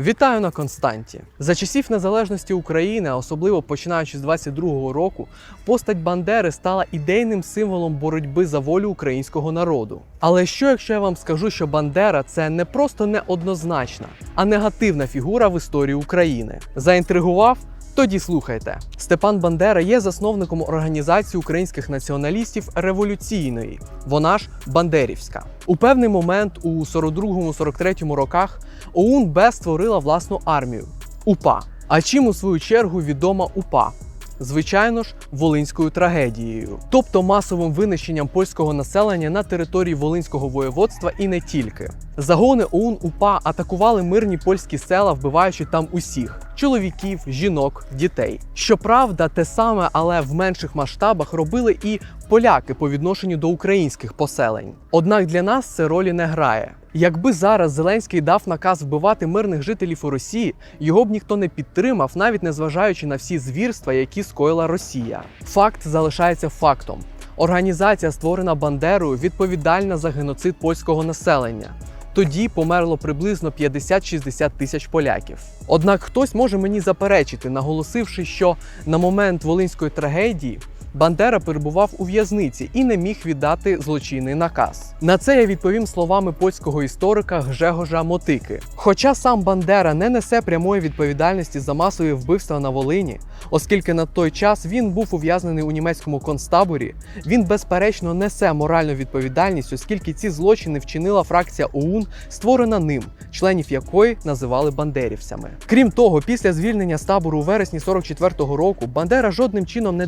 Вітаю на Константі. За часів незалежності України, особливо починаючи з 22-го року, постать Бандери стала ідейним символом боротьби за волю українського народу. Але що якщо я вам скажу, що Бандера це не просто неоднозначна, а негативна фігура в історії України? Заінтригував? Тоді слухайте. Степан Бандера є засновником організації українських націоналістів революційної. Вона ж Бандерівська. У певний момент у 42-43 роках ОУН Б створила власну армію УПА. А чим у свою чергу відома УПА? Звичайно ж, волинською трагедією, тобто масовим винищенням польського населення на території Волинського воєводства і не тільки. Загони ОУН УПА атакували мирні польські села, вбиваючи там усіх чоловіків, жінок, дітей. Щоправда, те саме, але в менших масштабах робили і поляки по відношенню до українських поселень. Однак для нас це ролі не грає. Якби зараз Зеленський дав наказ вбивати мирних жителів у Росії, його б ніхто не підтримав, навіть незважаючи на всі звірства, які скоїла Росія. Факт залишається фактом. Організація, створена Бандерою, відповідальна за геноцид польського населення. Тоді померло приблизно 50-60 тисяч поляків. Однак хтось може мені заперечити, наголосивши, що на момент волинської трагедії Бандера перебував у в'язниці і не міг віддати злочинний наказ. На це я відповім словами польського історика Гжегожа Мотики. Хоча сам Бандера не несе прямої відповідальності за масові вбивства на Волині, оскільки на той час він був ув'язнений у німецькому концтаборі, він безперечно несе моральну відповідальність, оскільки ці злочини вчинила фракція ОУН, створена ним, членів якої називали бандерівцями. Крім того, після звільнення з табору у вересні 44-го року Бандера жодним чином не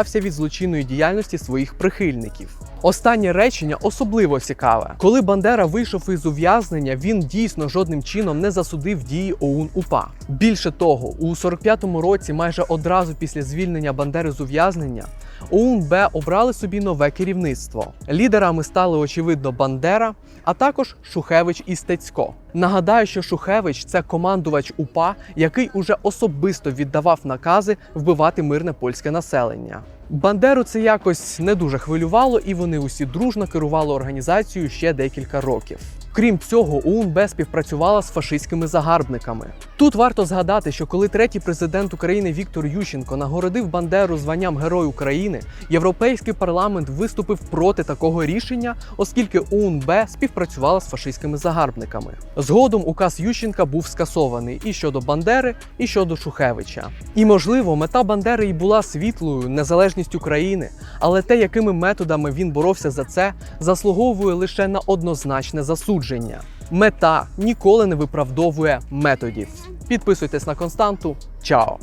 дистанціювався від злочинної діяльності своїх прихильників. Останнє речення особливо цікаве. Коли Бандера вийшов із ув'язнення, він дійсно жодним чином не засудив дії ОУН УПА. Більше того, у 45-му році, майже одразу після звільнення Бандери з ув'язнення, ОУН Б обрали собі нове керівництво. Лідерами стали очевидно Бандера, а також Шухевич і Стецько. Нагадаю, що Шухевич це командувач УПА, який уже особисто віддавав накази вбивати мирне польське населення. Бандеру це якось не дуже хвилювало, і вони усі дружно керували організацією ще декілька років. Крім цього, УНБ співпрацювала з фашистськими загарбниками. Тут варто згадати, що коли третій президент України Віктор Ющенко нагородив Бандеру званням Герой України, Європейський парламент виступив проти такого рішення, оскільки УНБ співпрацювала з фашистськими загарбниками. Згодом указ Ющенка був скасований і щодо Бандери, і щодо Шухевича. І можливо, мета Бандери і була світлою, незалежність України, але те, якими методами він боровся за це, заслуговує лише на однозначне засудження. Мета ніколи не виправдовує методів. Підписуйтесь на константу. Чао!